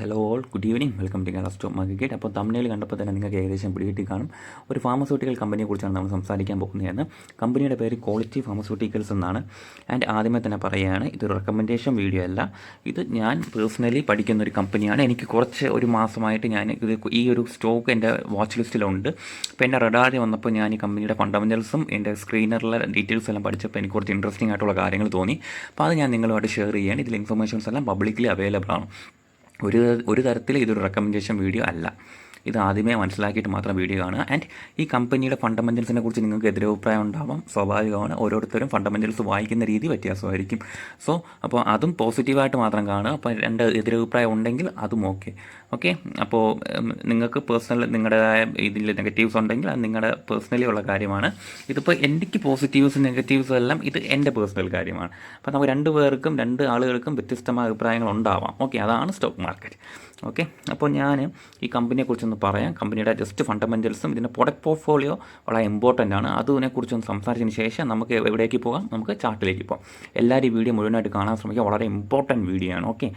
Hello all good evening welcome to Kerala stock market അപ്പോൾ തമിഴിൽ കണ്ടപ്പോൾ തന്നെ നിങ്ങൾക്ക് ഏകദേശം പിടികിട്ടി കാണും. ഒരു ഫാർമസ്യൂട്ടിക്കൽ കമ്പനിയെക്കുറിച്ചാണ് നമ്മൾ സംസാരിക്കാൻ പോകുന്നതെന്ന് കമ്പനിയുടെ പേര് ക്വാളിറ്റി ഫാർമസ്യൂട്ടിക്കൽസ് എന്നാണ്. ആൻഡ് ആദ്യമേ തന്നെ പറയുകയാണ് ഇതൊരു റെക്കമെൻഡേഷൻ വീഡിയോ അല്ല. ഇത് ഞാൻ പേഴ്സണലി പഠിക്കുന്ന ഒരു കമ്പനിയാണ് എനിക്ക് കുറച്ച് ഒരു മാസമായിട്ട് ഞാൻ ഇത് ഈ ഒരു സ്റ്റോക്ക് എന്റെ വാച്ച് ലിസ്റ്റിലുണ്ട് അപ്പോൾ എന്റെ റഡാറി വന്നപ്പോൾ ഞാൻ ഈ കമ്പനിയുടെ ഫണ്ടമെന്റൽസും എന്റെ സ്ക്രീനറിലെ ഡീറ്റെയിൽസ് എല്ലാം പഠിച്ചപ്പോൾ എനിക്ക് കുറച്ച് ഇൻട്രസ്റ്റിംഗ് ആയിട്ടുള്ള കാര്യങ്ങൾ തോന്നി. അപ്പോൾ അത് ഞാൻ നിങ്ങളുമായിട്ട് ഷെയർ ചെയ്യുകയാണ്. ഇതിൽ ഇൻഫർമേഷൻസ് എല്ലാം പബ്ലിക്കലി അവൈലബിൾ ആണ്. ഒരു ഒരു തരത്തിൽ ഇതൊരു റെക്കമെൻഡേഷൻ വീഡിയോ അല്ല. ഇത് ആദ്യമേ മനസ്സിലാക്കിയിട്ട് മാത്രം വീഡിയോ കാണുക. ആൻഡ് ഈ കമ്പനിയുടെ ഫണ്ടമെന്റൽസിനെ കുറിച്ച് നിങ്ങൾക്ക് എതിരഭിപ്രായം ഉണ്ടാവാം. സ്വാഭാവികമാണ് ഓരോരുത്തരും ഫണ്ടമെന്റൽസ് വായിക്കുന്ന രീതി വ്യത്യാസമായിരിക്കും. സോ അപ്പോൾ അതും പോസിറ്റീവായിട്ട് മാത്രം കാണുക. അപ്പോൾ രണ്ട് എതിരഭിപ്രായം ഉണ്ടെങ്കിൽ അതും ഓക്കെ ഓക്കെ? അപ്പോൾ നിങ്ങൾക്ക് പേഴ്സണൽ നിങ്ങളുടേതായ ഇതിൽ നെഗറ്റീവ്സ് ഉണ്ടെങ്കിൽ അത് നിങ്ങളുടെ പേഴ്സണലി ഉള്ള കാര്യമാണ്. ഇതിപ്പോൾ എനിക്ക് പോസിറ്റീവ്സ് നെഗറ്റീവ്സ് എല്ലാം ഇത് എന്റെ പേഴ്സണൽ കാര്യമാണ്. അപ്പോൾ നമുക്ക് രണ്ട് പേർക്കും രണ്ട് ആളുകൾക്കും വ്യത്യസ്തമായ അഭിപ്രായങ്ങൾ ഉണ്ടാവാം. ഓക്കെ? അതാണ് സ്റ്റോക്ക് മാർക്കറ്റ് ഓക്കെ? അപ്പോൾ ഞാൻ ഈ കമ്പനിയെക്കുറിച്ചൊന്ന് പറയാം. കമ്പനിയുടെ ജസ്റ്റ് ഫണ്ടമെന്റൽസും ഇതിന്റെ പ്രൊഡക്റ്റ് പോർട്ട്ഫോളിയോ വളരെ ഇമ്പോർട്ടന്റ് ആണ്. അതിനെക്കുറിച്ചൊന്ന് സംസാരിച്ചതിന് ശേഷം നമുക്ക് എവിടേക്ക് പോകാം? നമുക്ക് ചാർട്ടിലേക്ക് പോകാം. എല്ലാവരും വീഡിയോ മുഴുവനായിട്ട് കാണാൻ ശ്രമിക്കുക. വളരെ ഇമ്പോർട്ടന്റ് വീഡിയോ ആണ്. ഓക്കെ?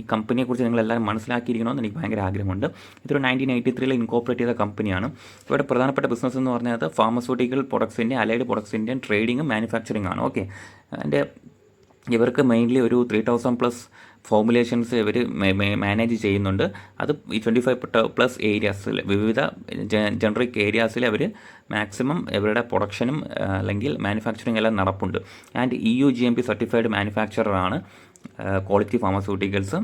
ഈ കമ്പനിയെക്കുറിച്ച് നിങ്ങൾ എല്ലാവരും മനസ്സിലാക്കിയിരിക്കണമെന്ന് എനിക്ക് ഭയങ്കര ആഗ്രഹമുണ്ട് ഇതൊരു നയന്റീൻ എയ്റ്റി ത്രീയിൽ ഇൻകോപ്പറേറ്റ് ചെയ്ത കമ്പനിയാണ് ഇവിടെ പ്രധാനപ്പെട്ട ബിസിനസ് എന്ന് പറഞ്ഞാൽ ഫാർമസ്യൂട്ടിക്കൽ പ്രൊഡക്ട്സിന്റെ അലൈഡ് പ്രൊഡക്ട്സിന്റെയും ട്രേഡിങ്ങും മാനുഫാക്ചറിങ് ആണ്. ഓക്കെ അതിന്റെ ഇവർക്ക് മെയിൻലി ഒരു ത്രീ തൗസൻഡ് പ്ലസ് ഫോമുലേഷൻസ് ഇവർ മാനേജ് ചെയ്യുന്നുണ്ട്. അത് ഈ ട്വന്റി ഫൈവ് പ്ലസ് ഏരിയാസിൽ വിവിധ ജനറിക് ഏരിയാസിൽ അവർ മാക്സിമം ഇവരുടെ പ്രൊഡക്ഷനും അല്ലെങ്കിൽ മാനുഫാക്ചറിങ് എല്ലാം നടപ്പുണ്ട്. And E U G M P certified മാനുഫാക്ചറാണ് quality pharmaceuticals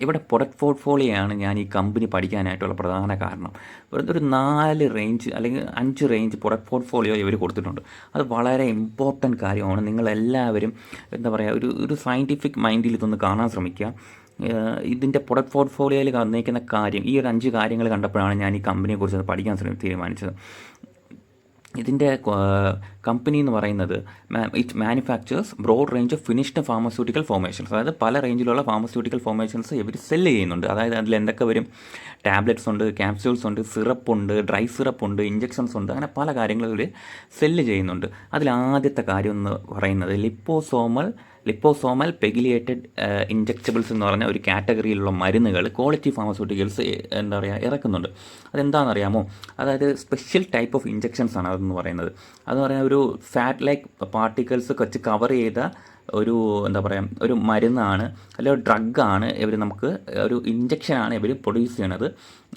ഇവിടെ പ്രൊഡക്റ്റ് പോർട്ട്ഫോളിയോയാണ് ഞാൻ ഈ കമ്പനി പഠിക്കാനായിട്ടുള്ള പ്രധാന കാരണം. ഒരു നാല് റേഞ്ച് അല്ലെങ്കിൽ അഞ്ച് റേഞ്ച് പ്രൊഡക്റ്റ് പോർട്ട്ഫോളിയോ ഇവർ കൊടുത്തിട്ടുണ്ട്. അത് വളരെ ഇമ്പോർട്ടന്റ് കാര്യമാണ്. നിങ്ങളെല്ലാവരും എന്താ പറയുക ഒരു ഒരു സയന്റിഫിക് മൈൻഡിൽ ഇതൊന്ന് കാണാൻ ശ്രമിക്കുക. ഇതിന്റെ പ്രൊഡക്റ്റ് പോർട്ട്ഫോളിയോയിൽ വന്നേക്കുന്ന കാര്യം ഈ ഒരു അഞ്ച് കാര്യങ്ങൾ കണ്ടപ്പോഴാണ് ഞാൻ ഈ കമ്പനിയെക്കുറിച്ച് പഠിക്കാൻ തീരുമാനിച്ചത്. ഇതിന്റെ കമ്പനി എന്ന് പറയുന്നത് it manufactures broad range of finished pharmaceutical formations അതായത് പല റേഞ്ചിലുള്ള ഫാർമസ്യൂട്ടിക്കൽ ഫോർമേഷൻസ് ഇവർ സെല്ല് ചെയ്യുന്നുണ്ട്. അതായത് അതിൽ എന്തൊക്കെ വരും? ടാബ്ലറ്റ്സ് ഉണ്ട് ക്യാപ്സ്യൂൾസ് ഉണ്ട് സിറപ്പ് ഉണ്ട് ഡ്രൈ സിറപ്പ് ഉണ്ട് ഇഞ്ചെക്ഷൻസ് ഉണ്ട്. അങ്ങനെ പല കാര്യങ്ങളും ഇവർ സെല്ല് ചെയ്യുന്നുണ്ട്. അതിൽ ആദ്യത്തെ കാര്യം എന്ന് പറയുന്നത് ലിപ്പോസോമൽ ലിപ്പോസോമൽ പെഗിലിയേറ്റഡ് ഇഞ്ചക്റ്റബിൾസ് എന്ന് പറഞ്ഞ ഒരു കാറ്റഗറിയിലുള്ള മരുന്നുകൾ ക്വാളിറ്റി ഫാർമസ്യൂട്ടിക്കൽസ് എന്താ പറയുക ഇറക്കുന്നുണ്ട്. അതെന്താണെന്നറിയാമോ? അതായത് സ്പെഷ്യൽ ടൈപ്പ് ഓഫ് ഇഞ്ചക്ഷൻസ് ആണ് അതെന്ന് പറയുന്നത്. അതെന്ന് പറയുന്നത് ഒരു ഫാറ്റ് ലൈക്ക് പാർട്ടിക്കിൾസ് വെച്ച് കവർ ചെയ്ത ഒരു എന്താ പറയുക ഒരു മരുന്നാണ് അല്ലെങ്കിൽ ഒരു ഡ്രഗാണ് ഇവർ നമുക്ക് ഒരു ഇഞ്ചക്ഷനാണ് ഇവർ പ്രൊഡ്യൂസ് ചെയ്യുന്നത്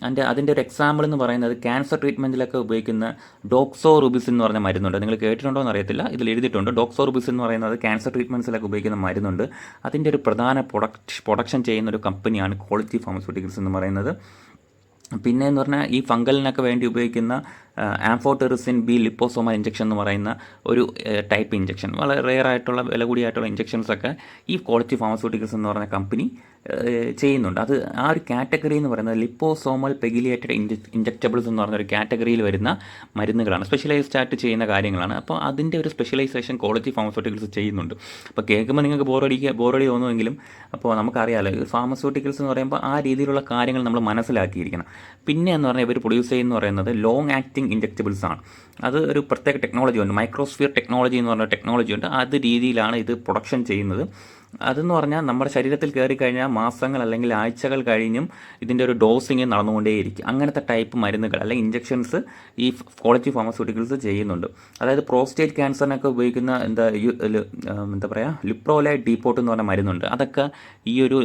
അതിന്റെ അതിന്റെ ഒരു എക്സാമ്പിൾ എന്ന് പറയുന്നത് ക്യാൻസർ ട്രീറ്റ്മെന്റിലൊക്കെ ഉപയോഗിക്കുന്ന ഡോക്സോ റുബിസ് എന്ന് പറഞ്ഞ മരുന്നുണ്ട്. നിങ്ങൾ കേട്ടിട്ടുണ്ടോ എന്ന് അറിയത്തില്ല. ഇതിൽ എഴുതിയിട്ടുണ്ട്. ഡോക്സോ റുബിസ് എന്ന് പറയുന്നത് ക്യാൻസർ ട്രീറ്റ്മെന്റ്സിലൊക്കെ ഉപയോഗിക്കുന്ന മരുന്നുണ്ട്. അതിന്റെ ഒരു പ്രധാന പ്രൊഡക്റ്റ് പ്രൊഡക്ഷൻ ചെയ്യുന്ന ഒരു കമ്പനിയാണ് ക്വാളിറ്റി ഫാർമസ്യൂട്ടിക്കൽസ് എന്ന് പറയുന്നത്. പിന്നെ എന്ന് പറഞ്ഞാൽ ഈ ഫംഗലിനൊക്കെ വേണ്ടി ഉപയോഗിക്കുന്ന ആംഫോടെറിസിൻ ബി ലിപ്പോസോമ ഇഞ്ചക്ഷൻ എന്ന് പറയുന്ന ഒരു ടൈപ്പ് ഇഞ്ചക്ഷൻ വളരെ റെയർ ആയിട്ടുള്ള വില കൂടിയായിട്ടുള്ള ഇഞ്ചക്ഷൻസൊക്കെ ഈ ക്വാളിറ്റി ഫാർമസ്യൂട്ടിക്കൽസ് എന്ന് പറയുന്ന കമ്പനി ചെയ്യുന്നുണ്ട്. അത് ആ ഒരു കാറ്റഗറി എന്ന് പറയുന്നത് ലിപ്പോസോമൽ പെഗിലിയേറ്റഡ് ഇഞ്ച ഇഞ്ചക്റ്റബിൾസ് എന്ന് പറഞ്ഞ ഒരു കാറ്റഗറിയിൽ വരുന്ന മരുന്നുകളാണ്. സ്പെഷ്യലൈസ്ഡ് ആയിട്ട് ചെയ്യുന്ന കാര്യങ്ങളാണ്. അപ്പോൾ അതിന്റെ ഒരു സ്പെഷ്യലൈസേഷൻ ക്വാളിറ്റി ഫാർമസ്യൂട്ടിക്കൽസ് ചെയ്യുന്നുണ്ട്. അപ്പോൾ കേൾക്കുമ്പോൾ നിങ്ങൾക്ക് ബോറടി ബോറടി തോന്നുമെങ്കിലും അപ്പോൾ നമുക്കറിയാമല്ലോ ഫാർമസ്യൂട്ടിക്കൽസ് എന്ന് പറയുമ്പോൾ ആ രീതിയിലുള്ള കാര്യങ്ങൾ നമ്മൾ മനസ്സിലാക്കിയിരിക്കണം. പിന്നെ എന്ന് പറഞ്ഞാൽ ഇവർ പ്രൊഡ്യൂസ് ചെയ്യുന്നത് പറയുന്നത് ലോങ് ആക്ടിങ് ഇഞ്ചക്റ്റബിൾസ് ആണ്. അത് ഒരു പ്രത്യേക ടെക്നോളജി ഉണ്ട്. മൈക്രോസ്ഫിയർ ടെക്നോളജി എന്ന് പറഞ്ഞ ടെക്നോളജി ഉണ്ട്. അത് രീതിയിലാണ് ഇത് പ്രൊഡക്ഷൻ ചെയ്യുന്നത്. അതെന്ന് പറഞ്ഞാൽ നമ്മുടെ ശരീരത്തിൽ കയറി കഴിഞ്ഞാൽ മാസങ്ങൾ അല്ലെങ്കിൽ ആഴ്ചകൾ കഴിഞ്ഞും ഇതിന്റെ ഒരു ഡോസിങ് നടന്നുകൊണ്ടേയിരിക്കും. അങ്ങനത്തെ ടൈപ്പ് മരുന്നുകൾ അല്ലെങ്കിൽ ഇഞ്ചെക്ഷൻസ് ഈ ക്വാളിറ്റി ഫാർമസ്യൂട്ടിക്കൽസ് ചെയ്യുന്നുണ്ട്. അതായത് പ്രോസ്റ്റേറ്റ് ക്യാൻസറിനൊക്കെ ഉപയോഗിക്കുന്ന എന്താ എന്താ പറയുക ലിപ്രോലൈറ്റ് ഡീപോട്ട് എന്ന് പറഞ്ഞ മരുന്നുണ്ട്. അതൊക്കെ ഈ ഒരു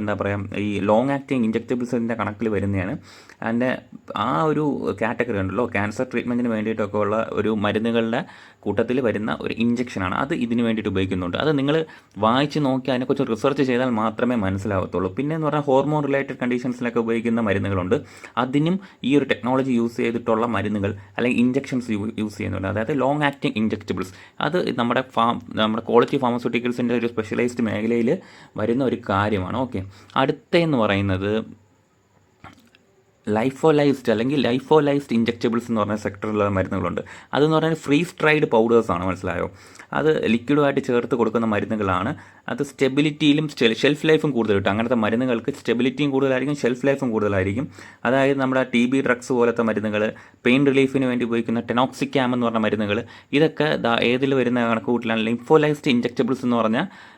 എന്താ പറയുക ഈ ലോങ് ആക്ടിങ് ഇഞ്ചക്റ്റബിൾസിന്റെ കണക്കിൽ വരുന്നതാണ്. അതിന്റെ ആ ഒരു കാറ്റഗറി ഉണ്ടല്ലോ ക്യാൻസർ ട്രീറ്റ്മെന്റിന് വേണ്ടിയിട്ടൊക്കെ ഉള്ള ഒരു മരുന്നുകളുടെ കൂട്ടത്തിൽ വരുന്ന ഒരു ഇഞ്ചക്ഷനാണ് അത് ഇതിന് വേണ്ടിയിട്ട് ഉപയോഗിക്കുന്നുണ്ട്. അത് നിങ്ങൾ വായിച്ച് നോക്കി അതിനെക്കുറിച്ച് റിസർച്ച് ചെയ്താൽ മാത്രമേ മനസ്സിലാവത്തുള്ളൂ. പിന്നെ എന്ന് പറഞ്ഞാൽ ഹോർമോൺ റിലേറ്റഡ് കണ്ടീഷൻസിലൊക്കെ ഉപയോഗിക്കുന്ന മരുന്നുകളുണ്ട്. അതിനും ഈ ഒരു ടെക്നോളജി യൂസ് ചെയ്തിട്ടുള്ള മരുന്നുകൾ അല്ലെങ്കിൽ ഇഞ്ചക്ഷൻസ് യൂസ് ചെയ്യുന്നുണ്ട്. അതായത് ലോങ് ആക്ടിങ് ഇഞ്ചക്റ്റബിൾസ് അത് നമ്മുടെ ഫാം നമ്മുടെ ക്വാളിറ്റി ഫാർമസ്യൂട്ടിക്കൽസിന്റെ ഒരു സ്പെഷ്യലൈസ്ഡ് മേഖലയിൽ വരുന്ന ഒരു കാര്യമാണ്. ഓക്കെ അടുത്തെന്ന് പറയുന്നത് ലൈഫോലൈസ്ഡ് അല്ലെങ്കിൽ ലൈഫോലൈസ്ഡ് ഇഞ്ചക്റ്റബിൾസ് എന്ന് പറഞ്ഞ സെക്ടറിലുള്ള മരുന്നുകളുണ്ട്. അതെന്ന് പറഞ്ഞാൽ ഫ്രീസ് ട്രൈഡ് പൗഡേഴ്സാണ് മനസ്സിലായോ? അത് ലിക്വിഡുമായിട്ട് ചേർത്ത് കൊടുക്കുന്ന മരുന്നുകളാണ്. അത് സ്റ്റെബിലിറ്റിയിലും ഷെൽഫ് ലൈഫും കൂടുതൽ കിട്ടും അങ്ങനത്തെ മരുന്നുകൾക്ക് സ്റ്റെബിലിറ്റിയും കൂടുതലായിരിക്കും ഷെൽഫ് ലൈഫും കൂടുതലായിരിക്കും. അതായത് നമ്മുടെ ടി ബി ഡ്രഗ്സ് പോലത്തെ മരുന്നുകൾ പെയിൻ റിലീഫിന് വേണ്ടി ഉപയോഗിക്കുന്ന ടെനോക്സിക്യാം എന്ന് പറഞ്ഞ മരുന്നുകൾ ഇതൊക്കെ ഏതിൽ വരുന്ന കണക്ക് കൂട്ടിലാണ്? ലിംഫോലൈസ്ഡ് ഇഞ്ചക്റ്റബിൾസ് എന്ന് പറഞ്ഞാൽ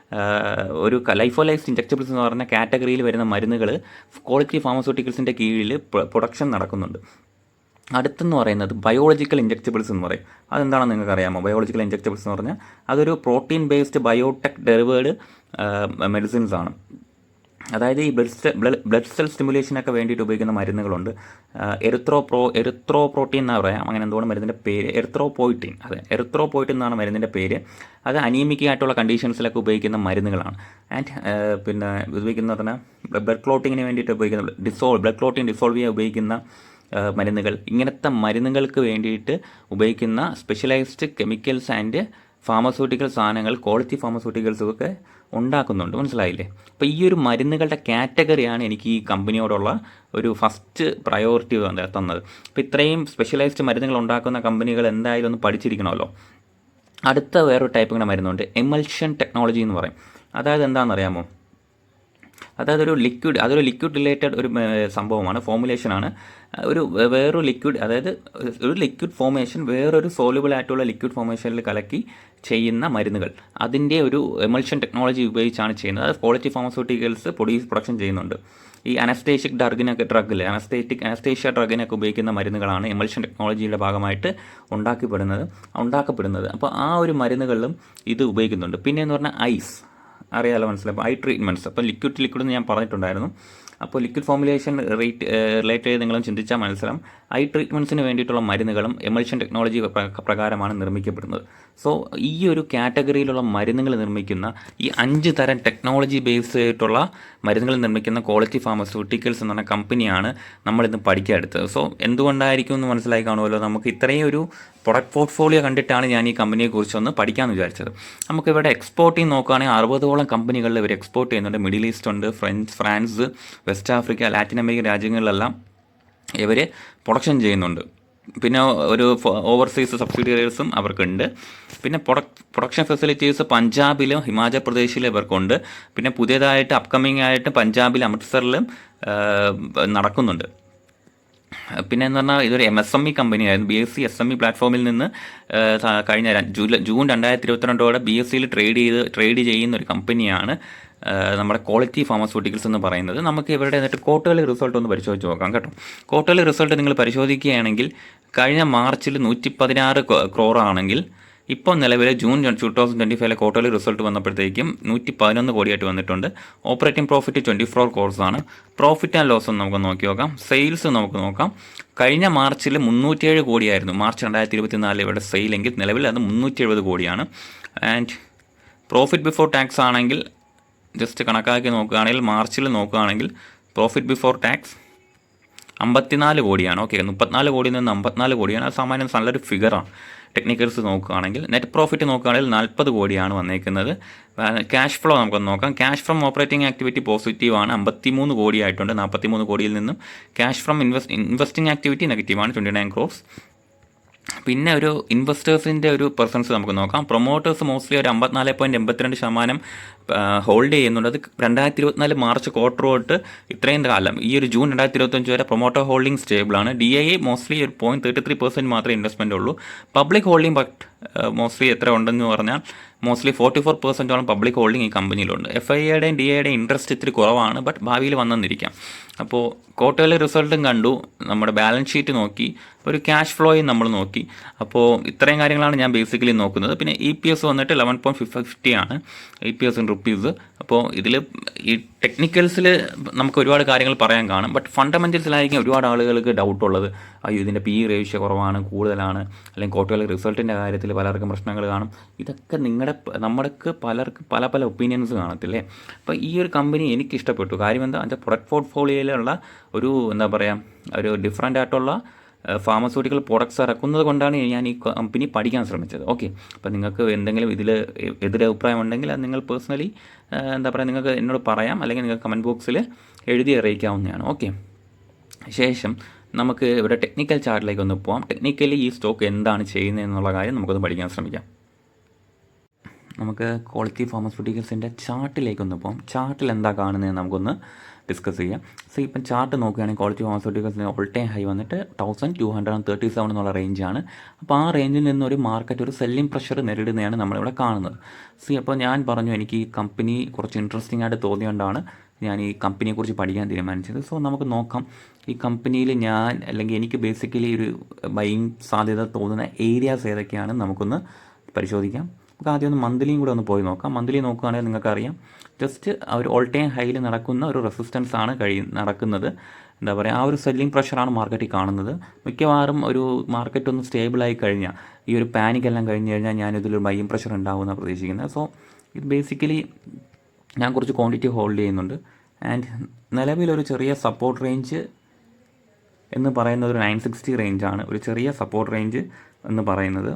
ഒരു ലൈഫോലൈസ്ഡ് ഇഞ്ചക്റ്റബിൾസ് എന്ന് പറഞ്ഞ കാറ്റഗറിയിൽ വരുന്ന മരുന്നുകൾ ക്വാളിറ്റി ഫാർമസ്യൂട്ടിക്കൽസിന്റെ കീഴിൽ പ്രൊഡക്ഷൻ നടക്കുന്നുണ്ട്. അടുത്തെന്ന് പറയുന്നത് ബയോളജിക്കൽ ഇഞ്ചക്റ്റബിൾസ് എന്ന് പറയും. അതെന്താണെന്ന് നിങ്ങൾക്ക് അറിയാമോ ബയോളജിക്കൽ ഇഞ്ചക്റ്റബിൾസ് എന്ന് പറഞ്ഞാൽ അതൊരു protein based biotech derived medicines ആണ്. അതായത് ഈ ബ്ലഡ് ബ്ലഡ് സെൽ സ്റ്റിമുലേഷനൊക്കെ വേണ്ടിയിട്ട് ഉപയോഗിക്കുന്ന മരുന്നുകളുണ്ട്. എറിത്രോ പ്രോ എറിത്രോ പ്രോട്ടീൻ എന്നാണ് പറയാം. അങ്ങനെ എന്തുകൊണ്ട് മരുന്നിന്റെ പേര്. എറിത്രോ പോയിട്ടീൻ അതെ. എറിത്രോ പോയിട്ടിൻ എന്നാണ് മരുന്നിന്റെ പേര്. അത് അനീമിക്ക് ആയിട്ടുള്ള കണ്ടീഷൻസിലൊക്കെ ഉപയോഗിക്കുന്ന മരുന്നുകളാണ്. ആൻഡ് പിന്നെ ഉപയോഗിക്കുന്ന പറഞ്ഞാൽ ബ്ലഡ് ക്ലോട്ടിങ്ങിന് വേണ്ടിയിട്ട് ഉപയോഗിക്കുന്ന ഡിസോൾവ് ബ്ലഡ് ക്ലോട്ടിങ് ഡിസോൾവ് ചെയ്യാൻ ഉപയോഗിക്കുന്ന മരുന്നുകൾ. ഇങ്ങനത്തെ മരുന്നുകൾക്ക് വേണ്ടിയിട്ട് ഉപയോഗിക്കുന്ന സ്പെഷ്യലൈസ്ഡ് കെമിക്കൽസ് ആൻഡ് ഫാർമസ്യൂട്ടിക്കൽ സാധനങ്ങൾ ക്വാളിറ്റി ഫാർമസ്യൂട്ടിക്കൽസും ഒക്കെ ഉണ്ടാക്കുന്നുണ്ട്. മനസ്സിലായില്ലേ? അപ്പോൾ ഈ ഒരു മരുന്നുകളുടെ കാറ്റഗറിയാണ് എനിക്ക് ഈ കമ്പനിയോടുള്ള ഒരു ഫസ്റ്റ് പ്രയോറിറ്റി തന്നത്. അപ്പോൾ ഇത്രയും സ്പെഷ്യലൈസ്ഡ് മരുന്നുകൾ ഉണ്ടാക്കുന്ന കമ്പനികൾ എന്തായാലും ഒന്ന് പഠിച്ചിരിക്കണമല്ലോ. അടുത്ത വേറൊരു ടൈപ്പ് ഇങ്ങനെ മരുന്നുണ്ട്. എമൽഷൻ ടെക്നോളജി എന്ന് പറയും. അതായത് എന്താണെന്നറിയാമോ? അതായത് ഒരു ലിക്വിഡ് അതൊരു ലിക്വിഡ് റിലേറ്റഡ് ഒരു സംഭവമാണ് ഫോമുലേഷനാണ് ഒരു വേറൊരു ലിക്വിഡ് അതായത് ഒരു ലിക്വിഡ് ഫോമേഷൻ വേറൊരു സോലുബിൾ ആയിട്ടുള്ള ലിക്വിഡ് ഫോമേഷനിൽ കലക്കി ചെയ്യുന്ന മരുന്നുകൾ. അതിന്റെ ഒരു എമൽഷൻ ടെക്നോളജി ഉപയോഗിച്ചാണ് ചെയ്യുന്നത്. അത് ക്വാളിറ്റി ഫാർമസ്യൂട്ടിക്കൽസ് പ്രൊഡ്യൂസ് പ്രൊഡക്ഷൻ ചെയ്യുന്നുണ്ട്. ഈ അനസ്തേഷ്യക് ഡ്രഗിനൊക്കെ ഡ്രഗിൽ അനസ്തേറ്റിക് അനസ്തേഷ്യ ഡ്രഗിനൊക്കെ ഉപയോഗിക്കുന്ന മരുന്നുകളാണ് എമൽഷൻ ടെക്നോളജിയുടെ ഭാഗമായിട്ട് ഉണ്ടാക്കപ്പെടുന്നത് ഉണ്ടാക്കപ്പെടുന്നത്. അപ്പോൾ ആ ഒരു മരുന്നുകളിലും ഇത് ഉപയോഗിക്കുന്നുണ്ട്. പിന്നെ എന്ന് പറഞ്ഞാൽ ഐസ്. അറിയാലോ മനസ്സിലായി. ഐ ട്രീറ്റ്മെന്റ്സ് അപ്പോൾ ലിക്വിഡ് ലിക്വിഡ് എന്ന് ഞാൻ പറഞ്ഞിട്ടുണ്ടായിരുന്നു. അപ്പോൾ ലിക്വിഡ് ഫോമുലേഷൻ റേറ്റ് റിലേറ്റ് ചെയ്ത് നിങ്ങളും ചിന്തിച്ചാൽ മനസ്സിലാം ഐ ട്രീറ്റ്മെന്റ്സിന് വേണ്ടിയിട്ടുള്ള മരുന്നുകളും എമൽഷൻ ടെക്നോളജി പ്രകാരമാണ് നിർമ്മിക്കപ്പെടുന്നത്. സോ ഈ ഒരു കാറ്റഗറിയിലുള്ള മരുന്നുകൾ നിർമ്മിക്കുന്ന ഈ അഞ്ച് തരം ടെക്നോളജി ബേസ്ഡ് ആയിട്ടുള്ള മരുന്നുകൾ നിർമ്മിക്കുന്ന ക്വാളിറ്റി ഫാർമസ്യൂട്ടിക്കൽസ് എന്ന് പറഞ്ഞ കമ്പനിയാണ് നമ്മളിന്ന് പഠിക്കാൻ എടുത്തത് സോ എന്തുകൊണ്ടായിരിക്കും എന്ന് മനസ്സിലായി കാണുമല്ലോ? നമുക്ക് ഇത്രയും ഒരു പ്രൊഡക്റ്റ് പോർട്ട്ഫോളിയോ കണ്ടിട്ടാണ് ഞാൻ ഈ കമ്പനിയെക്കുറിച്ചൊന്ന് പഠിക്കാമെന്ന് വിചാരിച്ചത്. നമുക്ക് ഇവിടെ എക്സ്പോർട്ടിങ് നോക്കുകയാണെങ്കിൽ അറുപതോളം കമ്പനികളിൽ ഇവർ എക്സ്പോർട്ട് ചെയ്യുന്നുണ്ട്. മിഡിൽ ഈസ്റ്റ് ഉണ്ട് French France west Africa Latin American രാജ്യങ്ങളിലെല്ലാം ഇവർ പ്രൊഡക്ഷൻ ചെയ്യുന്നുണ്ട്. പിന്നെ ഒരു ഓവർസീസ് സബ്സിഡിയറീസും അവർക്കുണ്ട്. പിന്നെ പ്രൊഡക്ഷൻ ഫെസിലിറ്റീസ് പഞ്ചാബിലും ഹിമാചൽ പ്രദേശിലും ഇവർക്കുണ്ട്. പിന്നെ പുതിയതായിട്ട് അപ്കമ്മിങ് ആയിട്ട് പഞ്ചാബിലും അമൃത്സറിലും നടക്കുന്നുണ്ട്. പിന്നെ എന്ന് പറഞ്ഞാൽ ഇതൊരു M S M E കമ്പനിയായിരുന്നു B S C S M E പ്ലാറ്റ്ഫോമിൽ നിന്ന് കഴിഞ്ഞ ജൂലൈ ജൂൺ രണ്ടായിരത്തി ഇരുപത്തിരണ്ടോടെ ബി എസ് സിയിൽ ട്രേഡ് ചെയ്ത് ട്രേഡ് ചെയ്യുന്ന ഒരു കമ്പനിയാണ് നമ്മുടെ ക്വാളിറ്റി ഫാർമസ്യൂട്ടിക്കൽസ് എന്ന് പറയുന്നത്. നമുക്ക് ഇവരുടെ എന്നിട്ട് ക്വാർട്ടർലി റിസൾട്ട് ഒന്ന് പരിശോധിച്ച് നോക്കാം കേട്ടോ. ക്വാർട്ടർലി റിസൾട്ട് നിങ്ങൾ പരിശോധിക്കുകയാണെങ്കിൽ കഴിഞ്ഞ മാർച്ചിൽ നൂറ്റി പതിനാറ് ക്രോറാണെങ്കിൽ ഇപ്പോൾ നിലവിൽ ജൂൺ ടു തൗസൻഡ് ട്വന്റി ഫൈവിലെ ക്വാർട്ടർലി റിസൾട്ട് വന്നപ്പോഴത്തേക്കും നൂറ്റി പതിനൊന്ന് കോടിയായിട്ട് വന്നിട്ടുണ്ട്. ഓപ്പറേറ്റിംഗ് പ്രോഫിറ്റ് ട്വന്റി ഫോർ ആണ്. പ്രോഫിറ്റ് ആൻഡ് ലോസ് നമുക്ക് നോക്കി നോക്കാം. സെയിൽസ് നമുക്ക് നോക്കാം. കഴിഞ്ഞ മാർച്ചിൽ മുന്നൂറ്റിയേഴ് കോടിയായിരുന്നു. മാർച്ച് രണ്ടായിരത്തി ഇരുപത്തി നാലിൽ ഇവിടെ സെയിലെങ്കിൽ നിലവിൽ അത് മുന്നൂറ്റി എഴുപത് കോടിയാണ്. ആൻഡ് പ്രോഫിറ്റ് ബിഫോർ ടാക്സ് ആണെങ്കിൽ ജസ്റ്റ് കണക്കാക്കി നോക്കുകയാണെങ്കിൽ മാർച്ചിൽ നോക്കുകയാണെങ്കിൽ പ്രോഫിറ്റ് ബിഫോർ ടാക്സ് അമ്പത്തിനാല് കോടിയാണ്. ഓക്കെ മുപ്പത്തിനാല് കോടിയിൽ നിന്ന് അമ്പത്തിനാല് കോടിയാണ്. അത് സാമാന്യം നല്ലൊരു ഫിഗറാണ് ടെക്നിക്കൽസ് നോക്കുകയാണെങ്കിൽ നെറ്റ് പ്രോഫിറ്റ് നോക്കുകയാണെങ്കിൽ നാൽപ്പത് കോടിയാണ് വന്നേക്കുന്നത്. ക്യാഷ് ഫ്ലോ നമുക്ക് നോക്കാം. Cash from operating activity positive ആണ്. അമ്പത്തിമൂന്ന് കോടിയായിട്ടുണ്ട് നാൽപ്പത്തിമൂന്ന് കോടിയിൽ നിന്നും cash from invest investing activity നെഗറ്റീവാണ് ട്വന്റി നയൻ ക്രോർസ് പിന്നെ ഒരു ഇൻവെസ്റ്റേഴ്സിന്റെ ഒരു പെർസെൻസ് നമുക്ക് നോക്കാം. പ്രൊമോട്ടേഴ്സ് മോസ്റ്റ്ലി ഒരു അമ്പത്തിനാല് പോയിന്റ് എൺപത്തിരണ്ട് ശതമാനം ഹോൾഡ് ചെയ്യുന്നുണ്ട്. അത് രണ്ടായിരത്തി ഇരുപത്തിനാല് മാർച്ച് ക്വാർട്ടർ തൊട്ട് ഇത്രയും കാലം ഈ ഒരു ജൂൺ രണ്ടായിരത്തി ഇരുപത്തഞ്ച് വരെ പ്രൊമോട്ടർ ഹോൾഡിംഗ് സ്റ്റേബിളാണ് ഡി ഐ മോസ്റ്റ്ലി ഒരു പോയിന്റ് തേർട്ടി ത്രീ പെർസെന്റ് മാത്രമേ ഇൻവെസ്റ്റ്മെന്റ് ഉള്ളൂ. പബ്ലിക് ഹോൾഡിംഗ് ബട്ട് മോസ്റ്റ്ലി എത്ര ഉണ്ടെന്ന് പറഞ്ഞാൽ മോസ്റ്റ്ലി ഫോർട്ടി ഫോർ പെർസെന്റോളം പബ്ലിക് ഹോൾഡിംഗ് ഈ കമ്പനിയിലുണ്ട് എഫ് ഐ എയുടെയും ഡി ഐയുടെയും ഇൻട്രസ്റ്റ് ഇത്തിരി കുറവാണ് ബട്ട് ഭാവിയിൽ വന്നെന്നിരിക്കാം. അപ്പോൾ ക്വാർട്ടർലി റിസൾട്ടും കണ്ടു. നമ്മുടെ ബാലൻസ് ഷീറ്റ് നോക്കി. ഒരു ക്യാഷ് ഫ്ലോയും നമ്മൾ നോക്കി. അപ്പോൾ ഇത്രയും കാര്യങ്ങളാണ് ഞാൻ ബേസിക്കലി നോക്കുന്നത്. പിന്നെ ഇ പി എസ് വന്നിട്ട് ലെവൻ പോയിന്റ് ഫിഫ്റ്റി ആണ് E P S in rupees അപ്പോൾ ഇതിൽ ഈ ടെക്നിക്കൽസിൽ നമുക്ക് ഒരുപാട് കാര്യങ്ങൾ പറയാൻ കാണും. ബട്ട് ഫണ്ടമെന്റൽസിലായിരിക്കും ഒരുപാട് ആളുകൾക്ക് ഡൗട്ട് ഉള്ളത്. അയ്യോ ഇതിന്റെ പി റേഷ്യ കുറവാണ് കൂടുതലാണ്. അല്ലെങ്കിൽ ക്വാർട്ടർലി റിസൾട്ടിന്റെ കാര്യത്തിൽ പലർക്കും പ്രശ്നങ്ങൾ കാണും. ഇതൊക്കെ നിങ്ങളുടെ നമ്മൾക്ക് പലർക്ക് പല പല ഒപ്പീനിയൻസ് കാണത്തില്ലേ? അപ്പോൾ ഈ ഒരു കമ്പനി എനിക്ക് ഇഷ്ടപ്പെട്ടു കാര്യം എന്താ? അതിന്റെ പ്രൊഡക്റ്റ് പോർട്ട്ഫോളിയോയിലുള്ള ഒരു എന്താ പറയുക ഒരു ഡിഫറെന്റ് ആയിട്ടുള്ള ഫാർമസ്യൂട്ടിക്കൽ പ്രൊഡക്ട്സ് ഇറക്കുന്നത് കൊണ്ടാണ് ഞാൻ ഈ കമ്പനി പഠിക്കാൻ ശ്രമിച്ചത്. ഓക്കെ അപ്പോൾ നിങ്ങൾക്ക് എന്തെങ്കിലും ഇതിൽ എതിരഭിപ്രായം ഉണ്ടെങ്കിൽ അത് നിങ്ങൾ പേഴ്സണലി എന്താ പറയുക നിങ്ങൾക്ക് എന്നോട് പറയാം. അല്ലെങ്കിൽ നിങ്ങൾക്ക് കമന്റ് ബോക്സിൽ എഴുതി അറിയിക്കാവുന്നതാണ്. ഓക്കെ ശേഷം നമുക്ക് ഇവിടെ ടെക്നിക്കൽ ചാർട്ടിലേക്ക് ഒന്ന് പോകാം ടെക്നിക്കലി ഈ സ്റ്റോക്ക് എന്താണ് ചെയ്യുന്നത് എന്നുള്ള കാര്യം നമുക്കൊന്ന് പഠിക്കാൻ ശ്രമിക്കാം. നമുക്ക് ക്വാളിറ്റി ഫാർമസ്യൂട്ടിക്കൽസിന്റെ ചാർട്ടിലേക്കൊന്ന് പോകാം ചാർട്ടിൽ എന്താ കാണുന്നത് നമുക്കൊന്ന് ഡിസ്കസ് ചെയ്യാം. സോ ഇപ്പം ചാർട്ട് നോക്കുകയാണെങ്കിൽ ക്വാളിറ്റി ഫാർമസ്യൂട്ടിക്കൽസിന്റെ ഓൾ ടൈം ഹൈ വന്നിട്ട് thousand two hundred and thirty seven എന്നുള്ള റേഞ്ചാണ് അപ്പോൾ ആ റേഞ്ചിൽ നിന്ന് ഒരു മാർക്കറ്റ് ഒരു സെല്ലിംഗ് പ്രഷർ നേരിടുന്നതാണ് നമ്മളിവിടെ കാണുന്നത്. സി അപ്പോൾ ഞാൻ പറഞ്ഞു എനിക്ക് ഈ കമ്പനി കുറച്ച് ഇൻട്രസ്റ്റിംഗ് ആയിട്ട് തോന്നിയതുകൊണ്ടാണ് ഞാൻ ഈ കമ്പനിയെക്കുറിച്ച് പഠിക്കാൻ തീരുമാനിച്ചത്. സോ നമുക്ക് നോക്കാം. ഈ കമ്പനിയിൽ ഞാൻ അല്ലെങ്കിൽ എനിക്ക് ബേസിക്കലി ഒരു ബൈങ് സാധ്യത തോന്നുന്ന ഏരിയാസ് ഏതൊക്കെയാണ് നമുക്കൊന്ന് പരിശോധിക്കാം. നമുക്ക് ആദ്യം ഒന്ന് മന്ത്ലിയും കൂടെ ഒന്ന് പോയി നോക്കാം. മന്ത്ലി നോക്കുകയാണെങ്കിൽ നിങ്ങൾക്കറിയാം. ജസ്റ്റ് ഒരു ഓൾ ടൈം ഹൈയിൽ നടക്കുന്ന ഒരു റെസിസ്റ്റൻസ് ആണ് കഴി നടക്കുന്നത്. എന്താ പറയുക ആ ഒരു സെല്ലിംഗ് പ്രഷറാണ് മാർക്കറ്റിൽ കാണുന്നത്. മിക്കവാറും ഒരു മാർക്കറ്റ് ഒന്ന് സ്റ്റേബിളായി കഴിഞ്ഞാൽ ഈ ഒരു പാനിക് എല്ലാം കഴിഞ്ഞ് കഴിഞ്ഞാൽ ഞാനിതിലൊരു ബൈയും പ്രഷർ ഉണ്ടാവുമെന്നാണ് പ്രതീക്ഷിക്കുന്നത്. സോ ഇത് ബേസിക്കലി ഞാൻ കുറച്ച് ക്വാണ്ടിറ്റി ഹോൾഡ് ചെയ്യുന്നുണ്ട്. ആൻഡ് നിലവിലൊരു ചെറിയ സപ്പോർട്ട് റേഞ്ച് എന്ന് പറയുന്നത് ഒരു നയൻ സിക്സ്റ്റി റേഞ്ചാണ് ഒരു ചെറിയ സപ്പോർട്ട് റേഞ്ച് എന്ന് പറയുന്നത്.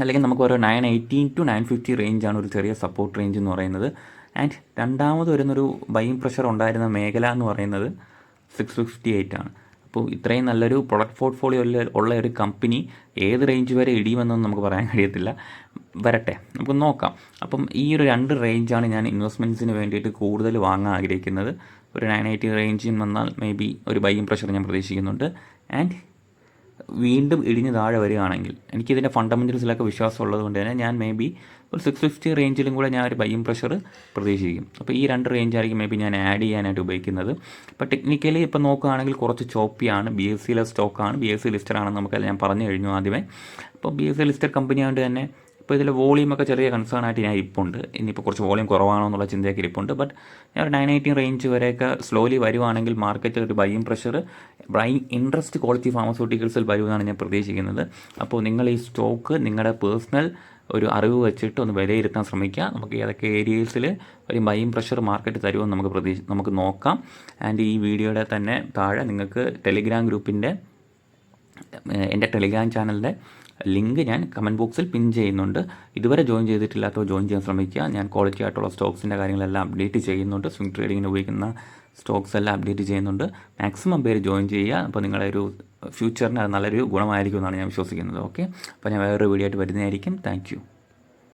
അല്ലെങ്കിൽ നമുക്ക് ഒരു nine eighteen to nine fifty റേഞ്ചാണ് ഒരു ചെറിയ സപ്പോർട്ട് റേഞ്ച് എന്ന് പറയുന്നത്. ആൻഡ് രണ്ടാമത് വരുന്നൊരു ബൈങ് പ്രഷർ ഉണ്ടായിരുന്ന മേഖല എന്ന് പറയുന്നത് സിക്സ് ഫിഫ്റ്റി എയ്റ്റ് ആണ്. അപ്പോൾ ഇത്രയും നല്ലൊരു പ്രൊഡക്റ്റ് പോർട്ട്ഫോളിയോ ഉള്ള ഒരു കമ്പനി ഏത് റേഞ്ച് വരെ ഇടിയുമെന്നൊന്നും നമുക്ക് പറയാൻ കഴിയത്തില്ല. വരട്ടെ നമുക്ക് നോക്കാം. അപ്പം ഈ ഒരു രണ്ട് റേഞ്ചാണ് ഞാൻ ഇൻവെസ്റ്റ്മെന്റ്സിന് വേണ്ടിയിട്ട് കൂടുതൽ വാങ്ങാൻ ആഗ്രഹിക്കുന്നത്. ഒരു നയൻ എയ്റ്റി റേഞ്ചിൽ വന്നാൽ മേ ബി ഒരു ബൈയിങ് പ്രഷർ ഞാൻ പ്രതീക്ഷിക്കുന്നുണ്ട്. ആൻഡ് വീണ്ടും ഇടിഞ്ഞ് താഴെ വരികയാണെങ്കിൽ എനിക്കിതിന്റെ ഫണ്ടമെന്റൽസിലൊക്കെ വിശ്വാസം ഉള്ളത് കൊണ്ട് തന്നെ ഞാൻ മേ ബി ഒരു സിക്സ് ഫിഫ്റ്റി റേഞ്ചിലും കൂടെ ഞാൻ ഒരു ബൈം പ്രഷർ പ്രതീക്ഷിക്കും. അപ്പോൾ ഈ രണ്ട് റേഞ്ചായിരിക്കും മേ ബി ഞാൻ ആഡ് ചെയ്യാനായിട്ട് ഉപയോഗിക്കുന്നത്. അപ്പോൾ ടെക്നിക്കലി ഇപ്പോൾ നോക്കുകയാണെങ്കിൽ കുറച്ച് ചോപ്പിയാണ് ബി എസ് സിയിലെ സ്റ്റോക്കാണ് ബി എസ് സി ലിസ്റ്റഡ് ആണെന്ന് നമുക്കത് ഞാൻ പറഞ്ഞു കഴിഞ്ഞു ആദ്യമേ. അപ്പോൾ B S C listed company ആയതുകൊണ്ട് തന്നെ ഇപ്പോൾ ഇതിൽ വോളിയമൊക്കെ ചെറിയ കൺസേൺ ആയിട്ട് ഞാൻ ഇരിപ്പുണ്ട്. ഇനിയിപ്പോൾ കുറച്ച് വോളിയം കുറവാണോ എന്നുള്ള ചിന്തയൊക്കെ ഇരിപ്പുണ്ട്. ബട്ട് ഞാൻ ഒരു നയൻ എയ്റ്റീൻ റേഞ്ച് വരെയൊക്കെ സ്ലോലി വരുവാണെങ്കിൽ മാർക്കറ്റിൽ ഒരു buying pressure buying interest quality ഫാർമസ്യൂട്ടിക്കൽസിൽ വരുമെന്നാണ് ഞാൻ പ്രതീക്ഷിക്കുന്നത്. അപ്പോൾ നിങ്ങൾ ഈ സ്റ്റോക്ക് നിങ്ങളുടെ പേഴ്സണൽ ഒരു അറിവ് വെച്ചിട്ട് ഒന്ന് വിലയിരുത്താൻ ശ്രമിക്കുക. നമുക്ക് ഏതൊക്കെ ഏരിയസിൽ ഒരു ബൈയിങ് പ്രഷർ മാർക്കറ്റ് തരുമെന്ന് നമുക്ക് പ്രതീക്ഷ നമുക്ക് നോക്കാം. ആൻഡ് ഈ വീഡിയോയുടെ തന്നെ താഴെ നിങ്ങൾക്ക് ടെലിഗ്രാം ഗ്രൂപ്പിന്റെ എന്റെ ടെലിഗ്രാം ചാനലിന്റെ ലിങ്ക് ഞാൻ കമന്റ് ബോക്സിൽ പിൻ ചെയ്യുന്നുണ്ട്. ഇതുവരെ ജോയിൻ ചെയ്തിട്ടില്ലാത്തവർ ജോയിൻ ചെയ്യാൻ ശ്രമിക്കുക. ഞാൻ ക്വാളിറ്റി ആയിട്ടുള്ള സ്റ്റോക്സിന്റെ കാര്യങ്ങളെല്ലാം അപ്ഡേറ്റ് ചെയ്യുന്നുണ്ട്. സ്വിംഗ് ട്രേഡിങ്ങിന് ഉപയോഗിക്കുന്ന സ്റ്റോക്സ് എല്ലാം അപ്ഡേറ്റ് ചെയ്യുന്നുണ്ട്. മാക്സിമം പേര് ജോയിൻ ചെയ്യുക. അപ്പോൾ നിങ്ങളുടെ ഒരു ഫ്യൂച്ചറിന് അത് നല്ലൊരു ഗുണമായിരിക്കും എന്നാണ് ഞാൻ വിശ്വസിക്കുന്നത്. ഓക്കെ അപ്പോൾ ഞാൻ വേറൊരു വീഡിയോ ആയിട്ട് വരുന്നതായിരിക്കും. താങ്ക്